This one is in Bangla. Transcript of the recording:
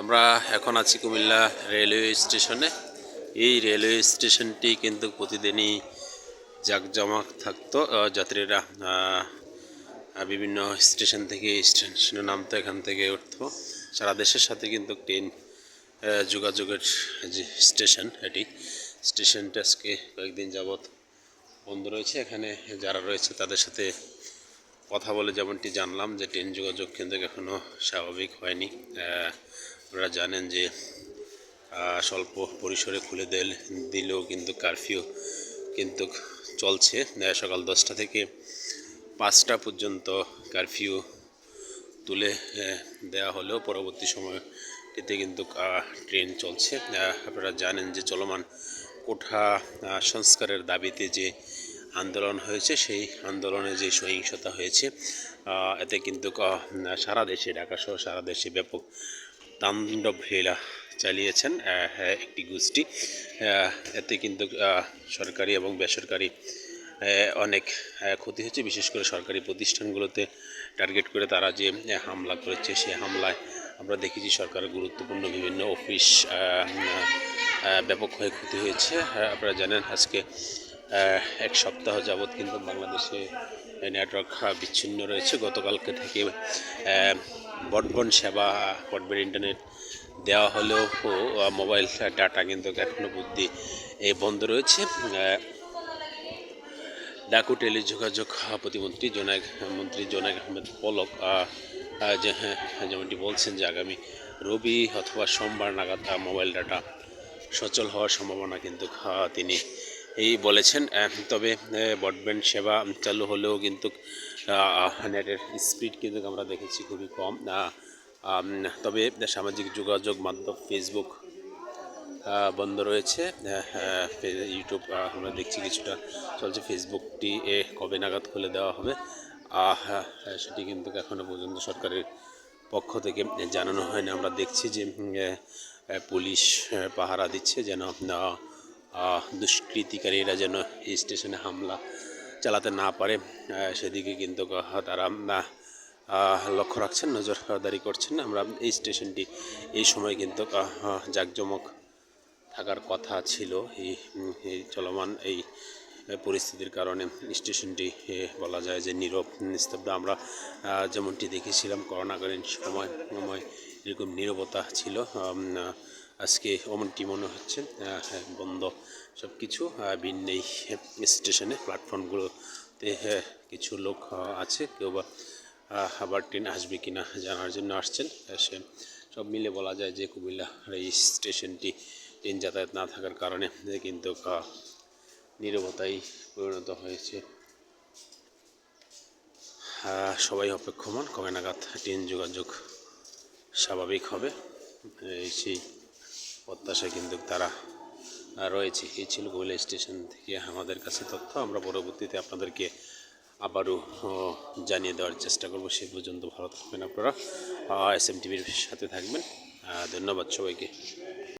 আমরা এখন আছি কুমিল্লা রেলওয়ে স্টেশনে। এই রেলওয়ে স্টেশনটি কিন্তু প্রতিদিনই জাঁকজমক থাকতো। যাত্রীরা বিভিন্ন স্টেশন থেকে স্টেশনে নামতো, এখান থেকে উঠতো। সারা দেশের সাথে কিন্তু ট্রেন যোগাযোগের যে স্টেশন, এটি স্টেশনটা আজকে কয়েকদিন যাবৎ বন্ধ রয়েছে। এখানে যারা রয়েছে তাদের সাথে কথা বলে যেমনটি জানলাম যে ট্রেন যোগাযোগ কিন্তু এখনও স্বাভাবিক হয়নি। আপনারা জানেন যে স্বল্প পরিসরে খুলে দিল, দিলেও কিন্তু কারফিউ কিন্তু চলছে। সকাল দশটা থেকে পাঁচটা পর্যন্ত কারফিউ তুলে দেওয়া হলেও পরবর্তী সময়টিতে কিন্তু ট্রেন চলছে। আপনারা জানেন যে চলমান কোঠা সংস্কারের দাবিতে যে আন্দোলন হয়েছে, সেই আন্দোলনে যে সহিংসতা হয়েছে এতে কিন্তু সারা দেশে ঢাকা সহ সারা দেশে ব্যাপক তাণ্ডব লীলা চালিয়েছেন হ্যাঁ, একটি গোষ্ঠী। এতে কিন্তু সরকারি এবং বেসরকারি অনেক ক্ষতি হচ্ছে। বিশেষ করে সরকারি প্রতিষ্ঠানগুলোতে টার্গেট করে তারা যে হামলা করেছে সেই হামলায় আমরা দেখেছি সরকারের গুরুত্বপূর্ণ বিভিন্ন অফিস ব্যাপক ক্ষয়ক্ষতি হয়েছে। আহ, আপনারা জানেন আজকে এক সপ্তাহ যাবৎ কিন্তু বাংলাদেশে নেটওয়ার্ক বিচ্ছিন্ন রয়েছে। গতকালকে থেকে ব্রডব্যান্ড সেবা ব্রডব্যান্ড ইন্টারনেট দেওয়া হলেও মোবাইল ডাটা কিন্তু এখনও বুদ্ধি এই বন্ধ রয়েছে। ডাকু টেলিযোগাযোগ প্রতিমন্ত্রী জোনায়ক মন্ত্রী জোনায়ক আহমেদ পলক হ্যাঁ, যেমনটি বলছেন যে আগামী রবি অথবা সোমবার নাগাদ মোবাইল ডাটা সচল হওয়ার সম্ভাবনা কিন্তু তিনি এই বলেছেন। তবে ব্রডব্যান্ড সেবা চালু হলেও কিন্তু নেটের স্পিড কিন্তু আমরা দেখেছি খুবই কম। তবে সামাজিক যোগাযোগ মাধ্যম ফেসবুক বন্ধ রয়েছে। ইউটিউব আমরা দেখছি কিছুটা চলছে। ফেসবুকটি এ কবে নাগাদ খুলে দেওয়া হবে? হ্যাঁ, সেটি কিন্তু এখনও পর্যন্ত সরকারের পক্ষ থেকে জানানো হয়নি। আমরা দেখছি যে পুলিশ পাহারা দিচ্ছে যেন দুষ্কৃতিকারীরা যেন স্টেশনে হামলা চালাতে না পারে সেদিকে কিন্তু তারা লক্ষ্য রাখছেন নজরদারি করছেন। আমরা এই স্টেশনটি এই সময় কিন্তু জাঁকজমক থাকার কথা ছিল। এই চলমান এই পরিস্থিতির কারণে স্টেশনটি বলা যায় যে নীরব, নিস্তব্ধ। আমরা যেমনটি দেখেছিলাম, করোনাকালীন সময় সময় এরকম নীরবতা ছিল আজকে অমনটি মনে হচ্ছে হ্যাঁ, বন্ধ সব কিছু ভিন্ন এই স্টেশনে প্ল্যাটফর্মগুলোতে হ্যাঁ, কিছু লোক আছে কেউ বা আবার ট্রেন আসবে কি না জানার জন্য আসছেন সে সব মিলে বলা যায় যে কুমিল্লা এই স্টেশনটি ট্রেন যাতায়াত না থাকার কারণে কিন্তু আহ, নীরবতায় পরিণত হয়েছে। সবাই অপেক্ষমান কবে নাগাদ ট্রেন যোগাযোগ স্বাভাবিক হবে। এই সেই প্রত্যাশা কিন্তু তারা রয়েছে। এই ছিল কুমিল্লা স্টেশন থেকে আমাদের কাছে তথ্য। আমরা পরবর্তীতে আপনাদেরকে আবারও জানিয়ে দেওয়ার চেষ্টা করব। সে পর্যন্ত ভালো থাকবেন আপনারা। এস এম টিভির সাথে থাকবেন। ধন্যবাদ সবাইকে।